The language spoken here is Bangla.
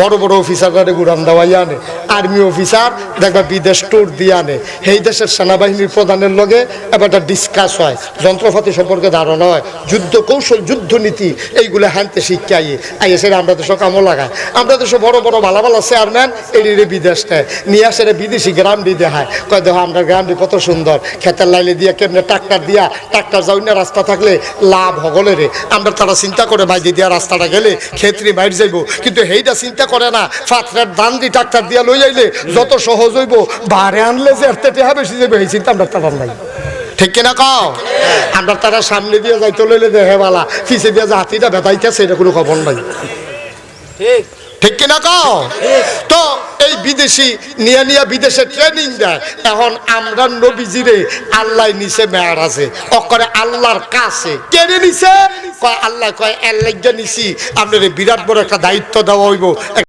বড় বড় অফিসাররা গুড়ান দেওয়াই আনে। আর্মি অফিসার, দেখবা বিদেশ ট্যুর দিয়ে আনে। সেই দেশের সেনাবাহিনীর প্রধানের লগে এবার ডিসকাস হয়। যন্ত্রপাতি সম্পর্কে ধারণা হয়। যুদ্ধ কৌশল যুদ্ধনীতি এইগুলো হানতে শিক্ষা আইয়ে সেটা আমরা দেশে কামও লাগায় আমরা দেশে বড় বড় ভালো ভালো চেয়ারম্যান এড়িয়ে বিদেশ নেয়। নিয়ে আসে বিদেশি গ্রামটি দেখায়। কয়, দেখো, আমরা গ্রামটি কত সুন্দর। খেতের লাইলে দিয়ে কেমনে ট্রাক্টর দিয়া ট্রাক্টর যাই না রাস্তা থাকলে লাভ হগলে রে। আমরা তারা চিন্তা করে বাইরে দিয়া রাস্তাটা গেলে ক্ষেত্রে বাইর যাইব। কিন্তু সেইটা চিন্তা করে না। ফাতরের দান দি ট্রাক্টর দিয়া লই যাইলে যত সহজ হইব বারে আনলে যে এর তেটে বেশি যাবে এই চিন্তা আমরা তার নাই। ঠিক কিনা কও? আমরা তারা সামনে দিয়ে যাইতে লইলে দেখে বালা পিছে দিয়ে যে হাতিটা বেতাইতেছে এটা কোনো খবর নাই। ঠিক। ঠিক কিনা কও? তো এই বিদেশি নিয়ে নিয়ে বিদেশে ট্রেনিং দেয় এখন আমরা নবীজিরে আল্লাহ নিছে মেয়ার আছে। অকরে আল্লাহর কাছে। কেড়ে নিছে? কয় আল্লাহ কয় আল্লাহ নিছি। আপনার বিরাট বড় একটা দায়িত্ব দেওয়া হইব।